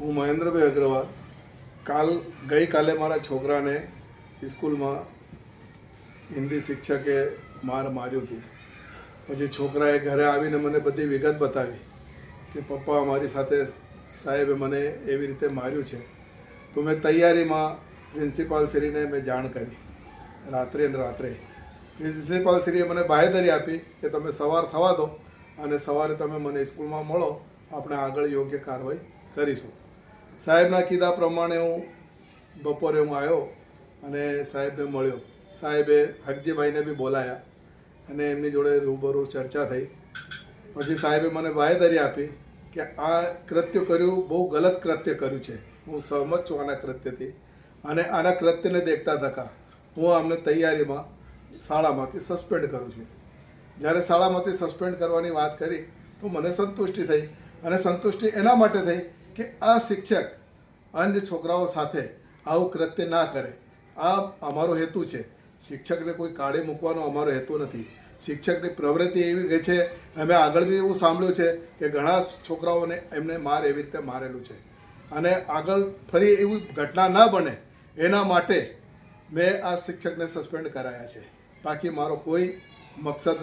હું મહેન્દ્રભાઈ અગ્રવાલ. કાલ, ગઈકાલે મારા છોકરાને સ્કૂલમાં હિન્દી શિક્ષકે માર માર્યું હતું. પછી છોકરાએ ઘરે આવીને મને બધી વિગત બતાવી કે પપ્પા મારી સાથે સાહેબે મને એવી રીતે માર્યું છે. તો મેં તૈયારીમાં પ્રિન્સિપાલ શ્રીને મેં જાણ કરી. રાત્રે ને રાત્રે. પ્રિન્સિપાલ શ્રીએ મને બાહેધરી આપી કે તમે સવાર થવા દો અને સવારે તમે મને સ્કૂલમાં મળો. આપણે આગળ યોગ્ય કાર્યવાહી કરીશું. સાહેબના કીધા પ્રમાણે હું બપોરે હું આવ્યો અને સાહેબને મળ્યો. સાહેબે હરજીભાઈને બી બોલાયા અને એમની જોડે રૂબરૂ ચર્ચા થઈ. પછી સાહેબે મને બાહેધરી આપી કે આ કૃત્ય કર્યું, બહુ ગલત કૃત્ય કર્યું છે. હું સહમત છું આના કૃત્યથી. અને આના કૃત્યને દેખતા ધક્કા. હું અમને તૈયારીમાં શાળામાંથી સસ્પેન્ડ કરું છું. જ્યારે શાળામાંથી સસ્પેન્ડ કરવાની વાત કરી તો મને સંતુષ્ટિ થઈ. અને સંતુષ્ટિ એના માટે થઈ કે આ શિક્ષક અન્ય છોકરાઓ સાથે આવું કૃત્ય ના કરે. આ અમારો હેતુ છે. શિક્ષકને કોઈ કાઢી મૂકવાનો અમારો હેતુ નથી. શિક્ષકની પ્રવૃત્તિ એવી ગઈ છે, અમે આગળ બી એવું સાંભળ્યું છે કે ઘણા છોકરાઓને એમને માર એવી રીતે મારેલું છે. અને આગળ ફરી એવી ઘટના ના બને એના માટે મેં આ શિક્ષકને સસ્પેન્ડ કરાયા છે. બાકી મારો કોઈ મકસદ